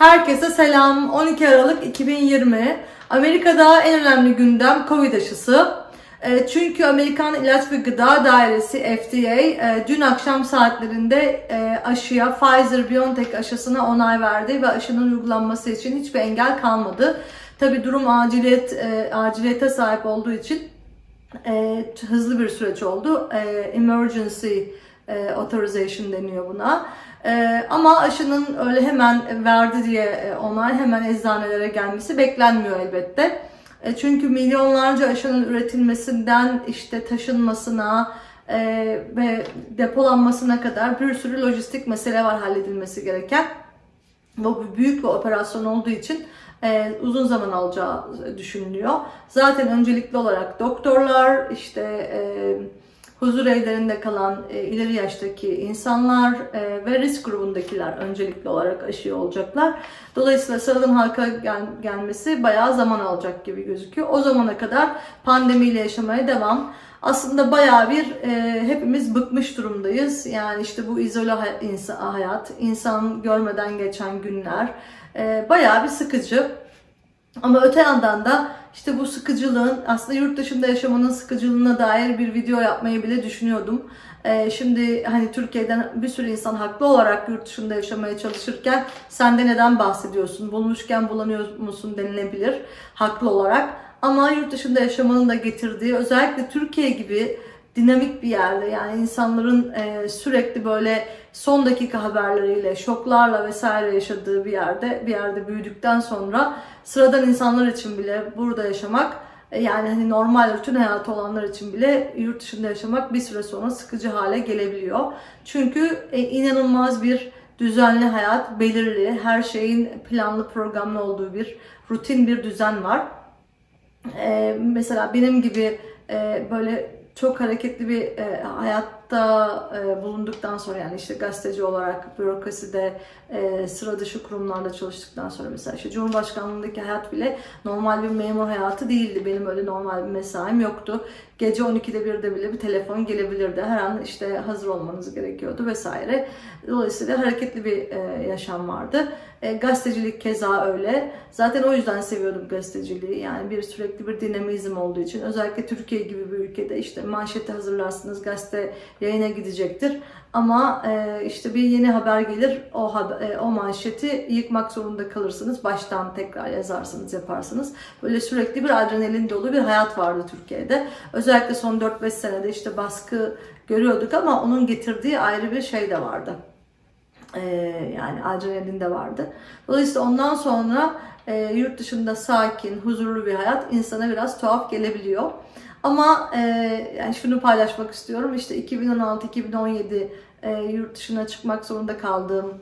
Herkese selam. 12 Aralık 2020. Amerika'da en önemli gündem Covid aşısı. E, Çünkü Amerikan İlaç ve Gıda Dairesi FDA e, dün akşam saatlerinde e, aşıya Pfizer-BioNTech aşısına onay verdi ve aşının uygulanması için hiçbir engel kalmadı. Tabi durum aciliyet aciliyete sahip olduğu için hızlı bir süreç oldu. Emergency e, authorization deniyor buna. E, ama aşının öyle hemen verdi diye e, onay hemen eczanelere gelmesi beklenmiyor elbette. E, çünkü milyonlarca aşının üretilmesinden işte taşınmasına e, ve depolanmasına kadar bir sürü lojistik mesele var halledilmesi gereken. Bu büyük bir operasyon olduğu için e, uzun zaman alacağı düşünülüyor. Zaten öncelikli olarak doktorlar, işte e, huzur evlerinde kalan e, ileri yaştaki insanlar e, ve risk grubundakiler öncelikli olarak aşı olacaklar. Dolayısıyla sıradan halka gel- gelmesi bayağı zaman alacak gibi gözüküyor. O zamana kadar pandemiyle yaşamaya devam. Aslında bayağı bir e, hepimiz bıkmış durumdayız. Yani işte bu izole hay- insan, hayat, insan görmeden geçen günler e, bayağı bir sıkıcı. Ama öte yandan da işte bu sıkıcılığın aslında yurt dışında yaşamanın sıkıcılığına dair bir video yapmayı bile düşünüyordum. Ee, şimdi hani Türkiye'den bir sürü insan haklı olarak yurt dışında yaşamaya çalışırken sen de neden bahsediyorsun? Bulmuşken bulamıyor musun denilebilir haklı olarak. Ama yurt dışında yaşamanın da getirdiği özellikle Türkiye gibi dinamik bir yerde yani insanların e, sürekli böyle son dakika haberleriyle, şoklarla vesaire yaşadığı bir yerde, bir yerde büyüdükten sonra sıradan insanlar için bile burada yaşamak e, yani hani normal bütün hayatı olanlar için bile yurt dışında yaşamak bir süre sonra sıkıcı hale gelebiliyor. Çünkü e, inanılmaz bir düzenli hayat, belirli, her şeyin planlı programlı olduğu bir rutin bir düzen var. Ee, mesela benim gibi e, böyle çok hareketli bir e, hayatta e, bulunduktan sonra yani işte gazeteci olarak bürokraside e, sıra dışı kurumlarda çalıştıktan sonra mesela işte Cumhurbaşkanlığındaki hayat bile normal bir memur hayatı değildi. Benim öyle normal bir mesaim yoktu. Gece 12'de 1'de bile bir telefon gelebilirdi. Her an işte hazır olmanız gerekiyordu vesaire. Dolayısıyla hareketli bir e, yaşam vardı. E, gazetecilik keza öyle. Zaten o yüzden seviyordum gazeteciliği. Yani bir sürekli bir dinamizm olduğu için. Özellikle Türkiye gibi bir ülkede işte manşeti hazırlarsınız, gazete yayına gidecektir. Ama e, işte bir yeni haber gelir, o haber, e, o manşeti yıkmak zorunda kalırsınız. Baştan tekrar yazarsınız, yaparsınız. Böyle sürekli bir adrenalin dolu bir hayat vardı Türkiye'de. Özellikle son 4-5 senede işte baskı görüyorduk ama onun getirdiği ayrı bir şey de vardı. Ee, yani adrenalin de vardı. Dolayısıyla ondan sonra e, yurt dışında sakin, huzurlu bir hayat insana biraz tuhaf gelebiliyor. Ama e, yani şunu paylaşmak istiyorum. İşte 2016-2017 e, yurt dışına çıkmak zorunda kaldığım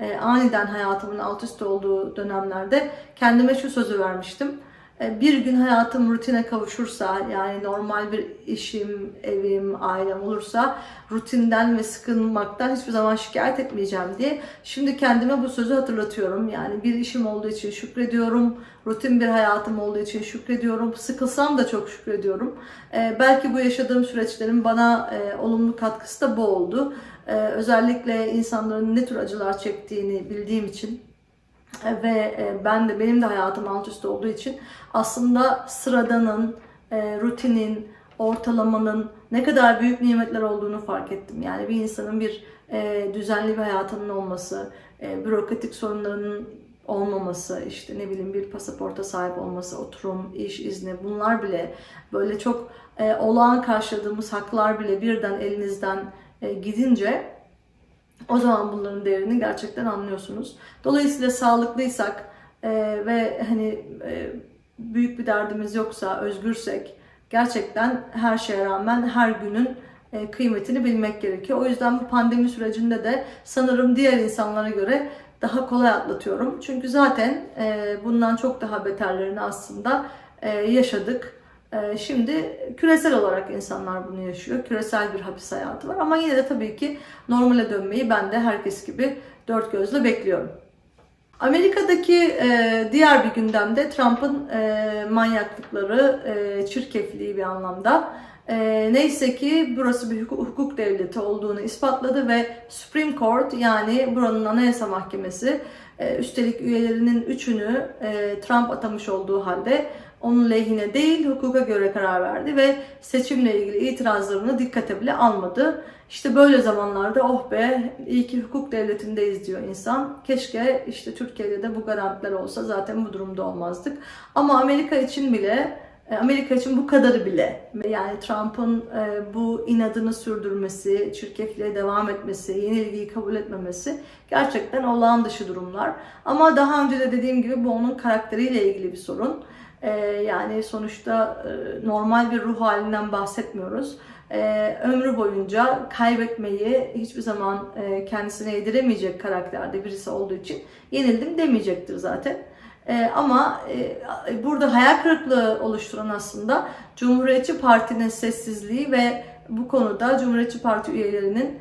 e, aniden hayatımın alt üst olduğu dönemlerde kendime şu sözü vermiştim. E, Bir gün hayatım rutine kavuşursa yani normal bir işim, evim, ailem olursa rutinden ve sıkılmaktan hiçbir zaman şikayet etmeyeceğim diye. Şimdi kendime bu sözü hatırlatıyorum. Yani bir işim olduğu için şükrediyorum. Rutin bir hayatım olduğu için şükrediyorum. Sıkılsam da çok şükrediyorum. E, belki bu yaşadığım süreçlerin bana e, olumlu katkısı da bu oldu. E, özellikle insanların ne tür acılar çektiğini bildiğim için ve e, ben de benim de hayatım alt üst olduğu için aslında sıradanın, e, rutinin, ortalamanın ne kadar büyük nimetler olduğunu fark ettim. Yani bir insanın bir e, düzenli bir hayatının olması, bürokratik sorunlarının olmaması, işte ne bileyim bir pasaporta sahip olması, oturum, iş izni bunlar bile böyle çok olağan karşıladığımız haklar bile birden elinizden gidince o zaman bunların değerini gerçekten anlıyorsunuz. Dolayısıyla sağlıklıysak e, ve hani e, büyük bir derdimiz yoksa, özgürsek gerçekten her şeye rağmen her günün e, kıymetini bilmek gerekiyor. O yüzden bu pandemi sürecinde de sanırım diğer insanlara göre daha kolay atlatıyorum. Çünkü zaten e, bundan çok daha beterlerini aslında e, yaşadık. Ee, Şimdi küresel olarak insanlar bunu yaşıyor. Küresel bir hapis hayatı var. Ama yine de tabii ki normale dönmeyi ben de herkes gibi dört gözle bekliyorum. Amerika'daki e, diğer bir gündemde Trump'ın e, manyaklıkları, e, çirkefliği bir anlamda. Neyse ki burası bir hukuk, devleti olduğunu ispatladı ve Supreme Court yani buranın Anayasa Mahkemesi üstelik üyelerinin üçünü Trump atamış olduğu halde onun lehine değil hukuka göre karar verdi ve seçimle ilgili itirazlarını dikkate bile almadı. İşte böyle zamanlarda oh be iyi ki hukuk devletindeyiz diyor insan. Keşke işte Türkiye'de de bu garantiler olsa zaten bu durumda olmazdık. Ama Amerika için bile e, Amerika için bu kadarı bile yani Trump'ın e, bu inadını sürdürmesi, çirkefliğe devam etmesi, yenilgiyi kabul etmemesi gerçekten olağan dışı durumlar. Ama daha önce de dediğim gibi bu onun karakteriyle ilgili bir sorun. E, yani sonuçta e, normal bir ruh halinden bahsetmiyoruz. E, ömrü boyunca kaybetmeyi hiçbir zaman e, kendisine yediremeyecek karakterde birisi olduğu için yenildim demeyecektir zaten. Ee, ama e, burada hayal kırıklığı oluşturan aslında Cumhuriyetçi Parti'nin sessizliği ve bu konuda Cumhuriyetçi Parti üyelerinin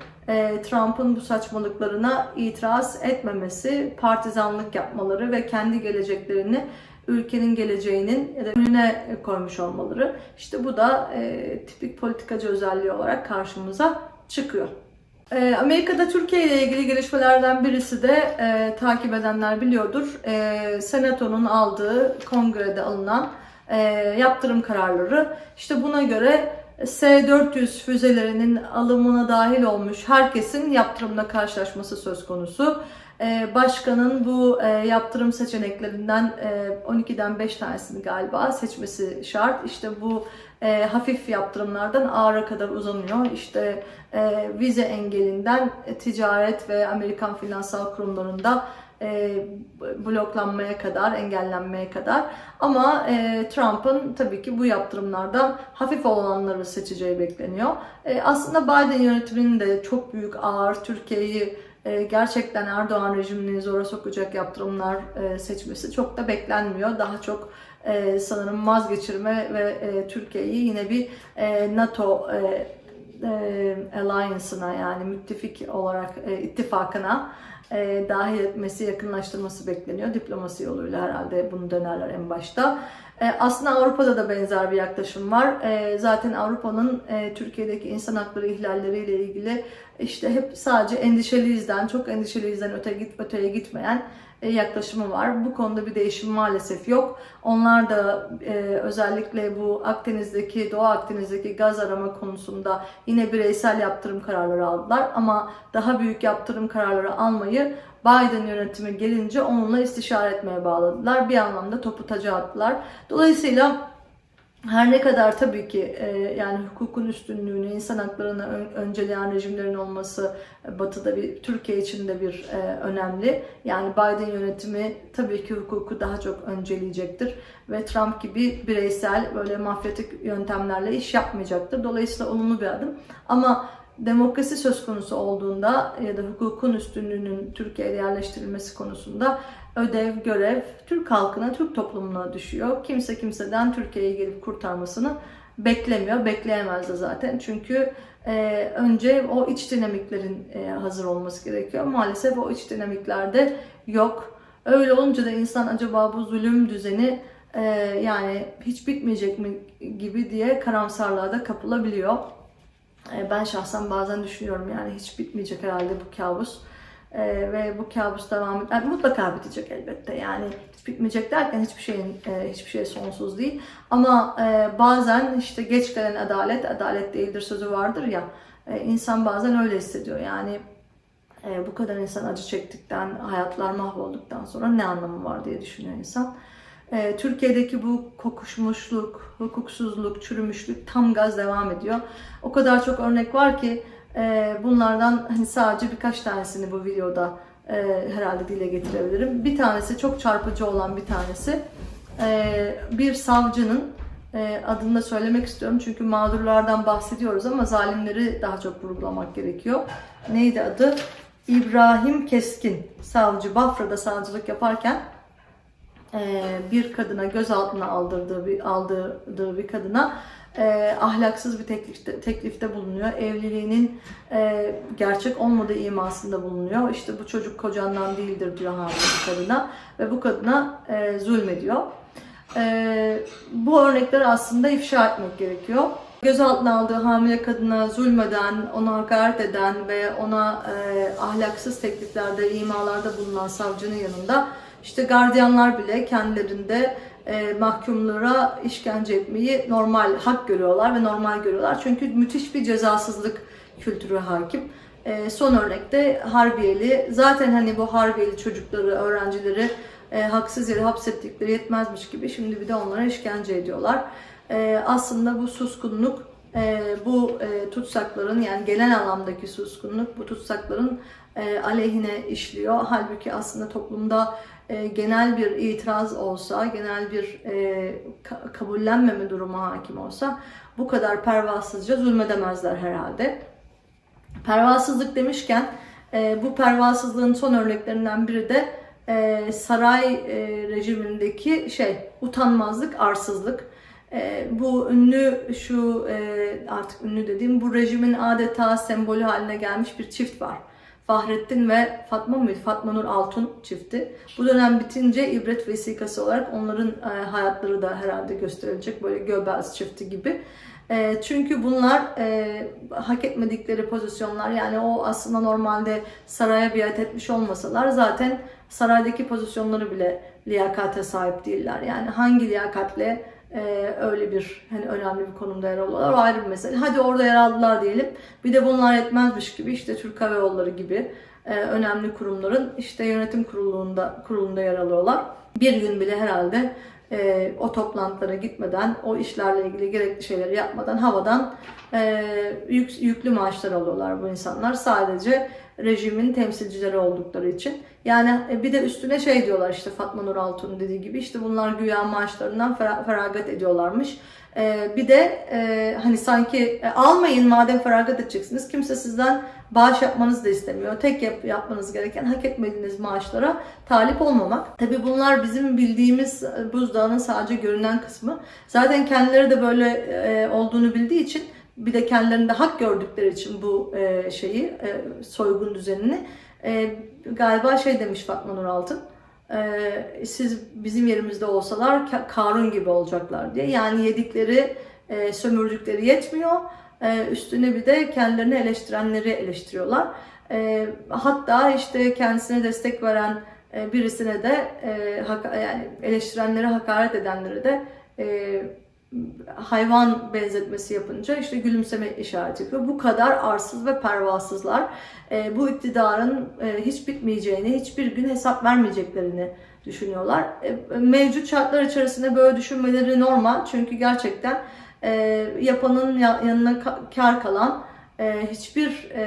Trump'ın bu saçmalıklarına itiraz etmemesi, partizanlık yapmaları ve kendi geleceklerini ülkenin geleceğinin ya da önüne koymuş olmaları. İşte bu da e, tipik politikacı özelliği olarak karşımıza çıkıyor. Ee, Amerika'da Türkiye ile ilgili gelişmelerden birisi de e, takip edenler biliyordur. E, Senato'nun aldığı kongrede alınan e, yaptırım kararları. İşte buna göre S-400 füzelerinin alımına dahil olmuş herkesin yaptırımla karşılaşması söz konusu. E, başkanın bu e, yaptırım seçeneklerinden e, 12'den 5 tanesini galiba seçmesi şart. İşte bu e, hafif yaptırımlardan ağıra kadar uzanıyor. İşte e, vize engelinden e, ticaret ve Amerikan finansal kurumlarında e, bloklanmaya kadar, engellenmeye kadar. Ama e, Trump'ın tabii ki bu yaptırımlardan hafif olanları seçeceği bekleniyor. E, aslında Biden yönetiminin de çok büyük ağır Türkiye'yi e, gerçekten Erdoğan rejimini zora sokacak yaptırımlar e, seçmesi çok da beklenmiyor. Daha çok e, sanırım vazgeçirme ve e, Türkiye'yi yine bir NATO alliance'ına yani müttefik olarak ittifakına e, dahil etmesi, yakınlaştırması bekleniyor. Diplomasi yoluyla herhalde bunu dönerler en başta. E, aslında Avrupa'da da benzer bir yaklaşım var. E, zaten Avrupa'nın e, Türkiye'deki insan hakları ihlalleriyle ilgili işte hep sadece endişeliyizden, çok endişeliyizden öte git, öteye gitmeyen e, yaklaşımı var. Bu konuda bir değişim maalesef yok. Onlar da e, özellikle bu Akdeniz'deki, Doğu Akdeniz'deki gaz arama konusunda yine bireysel yaptırım kararları aldılar. Ama daha büyük yaptırım kararları almayı Biden yönetimi gelince onunla istişare etmeye bağladılar. Bir anlamda topu taca attılar. Dolayısıyla her ne kadar tabii ki e, yani hukukun üstünlüğünü, insan haklarını ön, önceleyen rejimlerin olması e, Batı'da bir Türkiye için de bir e, önemli. Yani Biden yönetimi tabii ki hukuku daha çok önceleyecektir ve Trump gibi bireysel böyle mafyatik yöntemlerle iş yapmayacaktır. Dolayısıyla olumlu bir adım. Ama demokrasi söz konusu olduğunda ya da hukukun üstünlüğünün Türkiye'de yerleştirilmesi konusunda ödev, görev Türk halkına, Türk toplumuna düşüyor. Kimse kimseden Türkiye'ye gelip kurtarmasını beklemiyor, bekleyemez de zaten. Çünkü e, önce o iç dinamiklerin e, hazır olması gerekiyor. Maalesef o iç dinamiklerde yok. Öyle olunca da insan acaba bu zulüm düzeni e, yani hiç bitmeyecek mi gibi diye karamsarlığa da kapılabiliyor. E, ben şahsen bazen düşünüyorum yani hiç bitmeyecek herhalde bu kabus. Ee, ve bu kabus devam. Yani mutlaka bitecek elbette. Yani hiç bitmeyecek derken hiçbir şeyin e, hiçbir şey sonsuz değil. Ama e, bazen işte geç gelen adalet adalet değildir sözü vardır ya. E, insan bazen öyle hissediyor. Yani e, bu kadar insan acı çektikten, hayatlar mahvolduktan sonra ne anlamı var diye düşünüyor insan. E, Türkiye'deki bu kokuşmuşluk, hukuksuzluk, çürümüşlük tam gaz devam ediyor. O kadar çok örnek var ki e, bunlardan hani sadece birkaç tanesini bu videoda e, herhalde dile getirebilirim. Bir tanesi çok çarpıcı olan bir tanesi e, bir savcının adını da söylemek istiyorum çünkü mağdurlardan bahsediyoruz ama zalimleri daha çok vurgulamak gerekiyor. Neydi adı? İbrahim Keskin savcı Bafra'da savcılık yaparken bir kadına gözaltına aldırdığı bir aldırdığı bir kadına e, ahlaksız bir teklifte, teklifte bulunuyor. Evliliğinin e, gerçek olmadığı imasında bulunuyor. İşte bu çocuk kocandan değildir diyor hamile kadına ve bu kadına e, zulmediyor. E, bu örnekleri aslında ifşa etmek gerekiyor. gözaltına aldığı hamile kadına zulmeden, ona hakaret eden ve ona e, ahlaksız tekliflerde, imalarda bulunan savcının yanında işte gardiyanlar bile kendilerinde e, mahkumlara işkence etmeyi normal hak görüyorlar ve normal görüyorlar. Çünkü müthiş bir cezasızlık kültürü hakim. E, son örnekte Harbiyeli. Zaten hani bu Harbiyeli çocukları, öğrencileri e, haksız yere hapsettikleri yetmezmiş gibi şimdi bir de onlara işkence ediyorlar. E, aslında bu suskunluk, e, bu e, tutsakların yani genel anlamdaki suskunluk bu tutsakların e, aleyhine işliyor. Halbuki aslında toplumda e, genel bir itiraz olsa, genel bir e, ka- kabullenmeme durumu hakim olsa bu kadar pervasızca zulmedemezler herhalde. Pervasızlık demişken e, bu pervasızlığın son örneklerinden biri de e, saray e, rejimindeki şey utanmazlık, arsızlık. E, bu ünlü şu e, artık ünlü dediğim bu rejimin adeta sembolü haline gelmiş bir çift var. Fahrettin ve Fatma mıydı? Fatma Nur Altun çifti. Bu dönem bitince ibret vesikası olarak onların e, hayatları da herhalde gösterilecek. Böyle Göbels çifti gibi. E, çünkü bunlar e, hak etmedikleri pozisyonlar yani o aslında normalde saraya biat etmiş olmasalar zaten saraydaki pozisyonları bile liyakate sahip değiller. Yani hangi liyakatle e, öyle bir hani önemli bir konumda yer alıyorlar o ayrı bir mesele. Hadi orada yer aldılar diyelim. Bir de bunlar yetmezmiş gibi işte Türk Hava Yolları gibi e, önemli kurumların işte yönetim kurulunda kurulunda yer alıyorlar. Bir gün bile herhalde e, o toplantılara gitmeden, o işlerle ilgili gerekli şeyleri yapmadan havadan e, yük, yüklü maaşlar alıyorlar bu insanlar. Sadece rejimin temsilcileri oldukları için. Yani e, bir de üstüne şey diyorlar işte Fatma Nur Altun'un dediği gibi işte bunlar güya maaşlarından fera- feragat ediyorlarmış. E, bir de e, hani sanki e, almayın madem feragat edeceksiniz kimse sizden bağış yapmanızı da istemiyor. Tek yap, yapmanız gereken hak etmediğiniz maaşlara talip olmamak. Tabi bunlar bizim bildiğimiz e, buzdağının sadece görünen kısmı. Zaten kendileri de böyle e, olduğunu bildiği için bir de kendilerinde hak gördükleri için bu e, şeyi e, soygun düzenini e, galiba şey demiş Fatma Nur Altın e, siz bizim yerimizde olsalar Ka- Karun gibi olacaklar diye. Yani yedikleri, e, sömürdükleri yetmiyor. E, üstüne bir de kendilerini eleştirenleri eleştiriyorlar. E, hatta işte kendisine destek veren e, birisine de e, haka- yani eleştirenlere hakaret edenlere de e, hayvan benzetmesi yapınca işte gülümseme işareti yapıyor. Bu kadar arsız ve pervasızlar e, bu iktidarın e, hiç bitmeyeceğini, hiçbir gün hesap vermeyeceklerini düşünüyorlar. E, mevcut şartlar içerisinde böyle düşünmeleri normal çünkü gerçekten e, yapanın ya- yanına ka- kar kalan e, hiçbir e,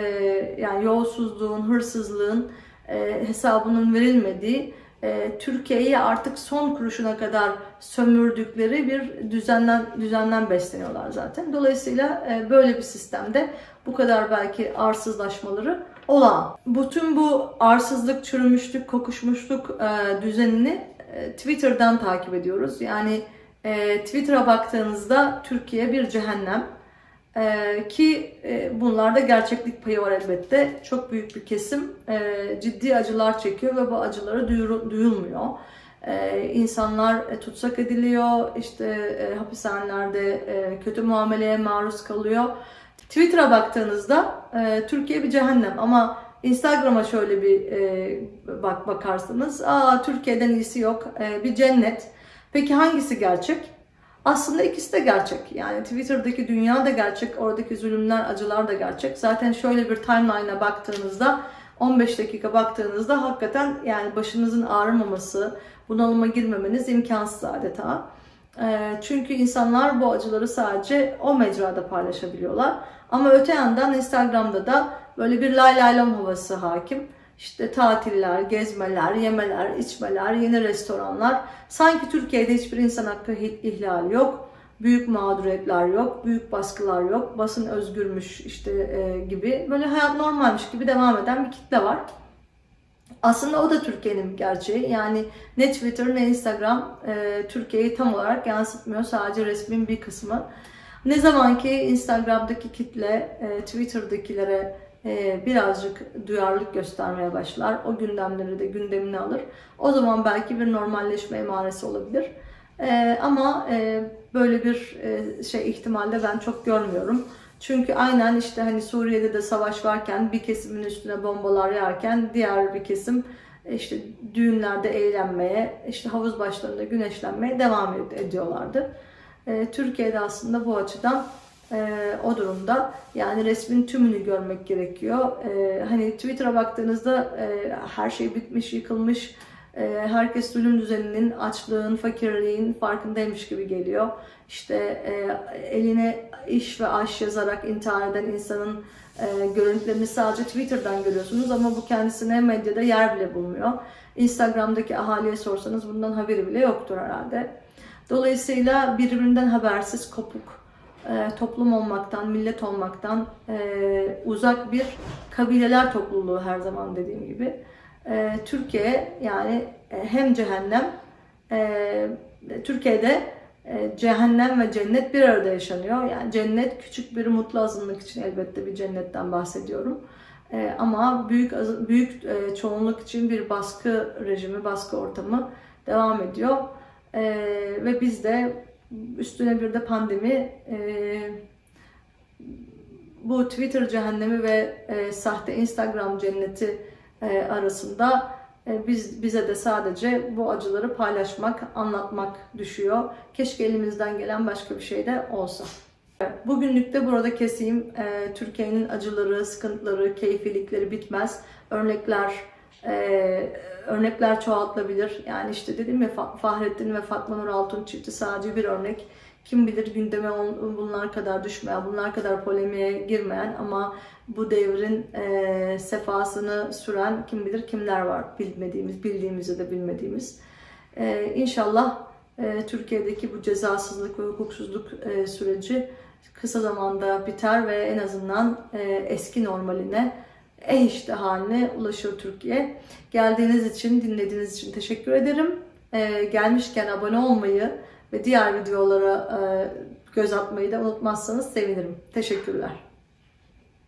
yani yolsuzluğun, hırsızlığın e, hesabının verilmediği e, Türkiye'yi artık son kuruşuna kadar sömürdükleri bir düzenden düzenden besleniyorlar zaten. Dolayısıyla e, böyle bir sistemde bu kadar belki arsızlaşmaları olağan. Bütün bu arsızlık, çürümüşlük, kokuşmuşluk e, düzenini e, Twitter'dan takip ediyoruz. Yani e, Twitter'a baktığınızda Türkiye bir cehennem. Ee, ki e, bunlarda gerçeklik payı var elbette. Çok büyük bir kesim e, ciddi acılar çekiyor ve bu acıları duyuru- duyulmuyor. Ee, insanlar e, tutsak ediliyor, işte e, hapishanelerde e, kötü muameleye maruz kalıyor. Twitter'a baktığınızda e, Türkiye bir cehennem ama Instagram'a şöyle bir e, bak bakarsanız, aa Türkiye'den iyisi yok, e, bir cennet. Peki hangisi gerçek? Aslında ikisi de gerçek. Yani Twitter'daki dünya da gerçek, oradaki zulümler, acılar da gerçek. Zaten şöyle bir timeline'a baktığınızda, 15 dakika baktığınızda hakikaten yani başınızın ağrımaması, bunalıma girmemeniz imkansız adeta. Ee, Çünkü insanlar bu acıları sadece o mecrada paylaşabiliyorlar. Ama öte yandan Instagram'da da böyle bir lay lay lam havası hakim. İşte tatiller, gezmeler, yemeler, içmeler, yeni restoranlar. Sanki Türkiye'de hiçbir insan hakkı ihlali yok. Büyük mağduriyetler yok, büyük baskılar yok, basın özgürmüş işte e, gibi. Böyle hayat normalmiş gibi devam eden bir kitle var. Aslında o da Türkiye'nin gerçeği. Yani ne Twitter ne Instagram e, Türkiye'yi tam olarak yansıtmıyor. Sadece resmin bir kısmı. Ne zaman ki Instagram'daki kitle e, Twitter'dakilere birazcık duyarlılık göstermeye başlar. O gündemleri de gündemine alır. O zaman belki bir normalleşme emaresi olabilir. E, ama e, böyle bir e, şey ihtimalde ben çok görmüyorum. Çünkü aynen işte hani Suriye'de de savaş varken bir kesimin üstüne bombalar yağarken diğer bir kesim e, işte düğünlerde eğlenmeye, işte havuz başlarında güneşlenmeye devam ed- ediyorlardı. E, Türkiye'de aslında bu açıdan e, o durumda yani resmin tümünü görmek gerekiyor. E, hani Twitter'a baktığınızda e, her şey bitmiş, yıkılmış, e, herkes zulüm düzeninin, açlığın, fakirliğin farkındaymış gibi geliyor. İşte e, eline iş ve aş yazarak intihar eden insanın e, görüntülerini sadece Twitter'dan görüyorsunuz ama bu kendisine medyada yer bile bulmuyor. Instagram'daki ahaliye sorsanız bundan haberi bile yoktur herhalde. Dolayısıyla birbirinden habersiz, kopuk, e, toplum olmaktan, millet olmaktan e, uzak bir kabileler topluluğu her zaman dediğim gibi. E, Türkiye yani hem cehennem, Türkiye'de cehennem ve cennet bir arada yaşanıyor. Yani cennet küçük bir mutlu azınlık için elbette bir cennetten bahsediyorum. E, ama büyük büyük e, çoğunluk için bir baskı rejimi, baskı ortamı devam ediyor. E, ve biz de üstüne bir de pandemi e, bu Twitter cehennemi ve e, sahte Instagram cenneti e, arasında e, biz bize de sadece bu acıları paylaşmak, anlatmak düşüyor. Keşke elimizden gelen başka bir şey de olsa. Bugünlük de burada keseyim. E, Türkiye'nin acıları, sıkıntıları, keyfilikleri bitmez. Örnekler e, örnekler çoğaltılabilir. Yani işte dedim ya Fa- Fahrettin ve Fatma Nur Altun çifti sadece bir örnek. Kim bilir gündeme bunlar kadar düşmeyen, bunlar kadar polemiğe girmeyen ama bu devrin e, sefasını süren kim bilir kimler var bilmediğimiz, bildiğimizi de bilmediğimiz. E, inşallah e, Türkiye'deki bu cezasızlık ve hukuksuzluk e, süreci kısa zamanda biter ve en azından e, eski normaline, en işte haline ulaşır Türkiye. Geldiğiniz için, dinlediğiniz için teşekkür ederim. E, gelmişken abone olmayı ve diğer videolara e, göz atmayı da unutmazsanız sevinirim. Teşekkürler.